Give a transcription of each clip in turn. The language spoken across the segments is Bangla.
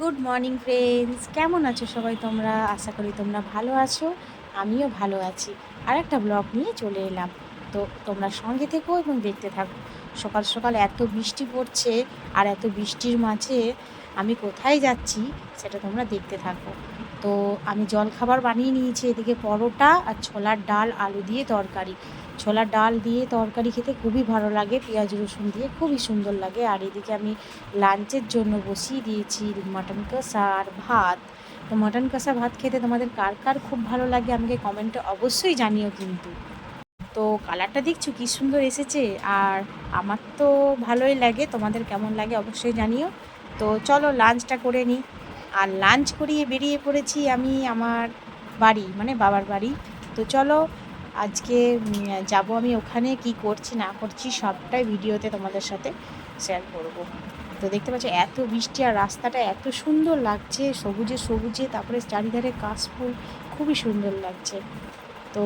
গুড মর্নিং ফ্রেন্ডস কেমন আছো সবাই তোমরা? আশা করি তোমরা ভালো আছো। আমিও ভালো আছি। আর একটা ব্লগ নিয়ে চলে এলাম। তো তোমরা সঙ্গে থেকো এবং দেখতে থাকো। সকাল সকাল এত বৃষ্টি পড়ছে আর এত বৃষ্টির মাঝে আমি কোথায় যাচ্ছি সেটা তোমরা দেখতে থাকো। তো আমি জলখাবার বানিয়ে নিয়েছি, এদিকে পরোটা আর ছোলার ডাল, আলু দিয়ে তরকারি। ছোলার ডাল দিয়ে তরকারি খেতে খুবই ভালো লাগে, পেঁয়াজ রসুন দিয়ে খুবই সুন্দর লাগে। আর এদিকে আমি লাঞ্চের জন্য বসিয়ে দিয়েছি মাটন কষা আর ভাত। তো মাটন কষা, ভাত খেতে তোমাদের কার কার খুব ভালো লাগে আমাকে কমেন্টে অবশ্যই জানিও কিন্তু। তো কালারটা দেখছ কি সুন্দর এসেছে? আর আমার তো ভালোই লাগে, তোমাদের কেমন লাগে অবশ্যই জানিও। তো চলো লাঞ্চটা করে নিই। আর লাঞ্চ করিয়ে বেরিয়ে পড়েছি আমি আমার বাড়ি মানে বাবার বাড়ি। তো চলো আজকে যাব আমি ওখানে, কি করছি, না করছি, সবটাই ভিডিওতে তোমাদের সাথে শেয়ার করব। তো দেখতে পাচ্ছ, এত বৃষ্টি আর রাস্তাটা এত সুন্দর লাগছে, সবুজে সবুজে, তারপরে চারিধারে কাশফুল, খুবই সুন্দর লাগছে। তো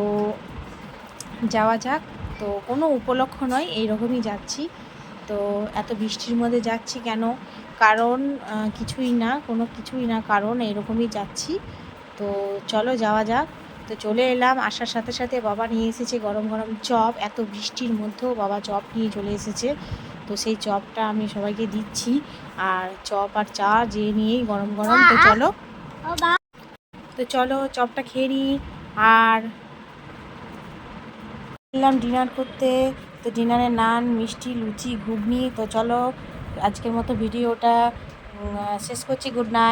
যাওয়া যাক, তো কোনো উপলক্ষ নয়, এইরকমই যাচ্ছি। তো এত বৃষ্টির মধ্যে যাচ্ছি কেন? কারণ কিছুই না, কোনো কিছুই না, কারণ এরকমই যাচ্ছি। তো চলো যাওয়া যাক। তো চলে এলাম। আসার সাথে সাথে বাবা নিয়ে এসেছে গরম গরম চপ। এত বৃষ্টির মধ্যেও বাবা চপ নিয়ে চলে এসেছে। তো সেই চপটা আমি সবাইকে দিচ্ছি। আর চপ আর চা যে নিয়েই গরম গরম। তো চলো। তো চলো চপটা খেয়ে নিই আর এলাম ডিনার করতে। তো ডিনারে নান, মিষ্টি, লুচি, ঘুগনি। তো চলো আজকের মতো ভিডিওটা শেষ করছি। Good night.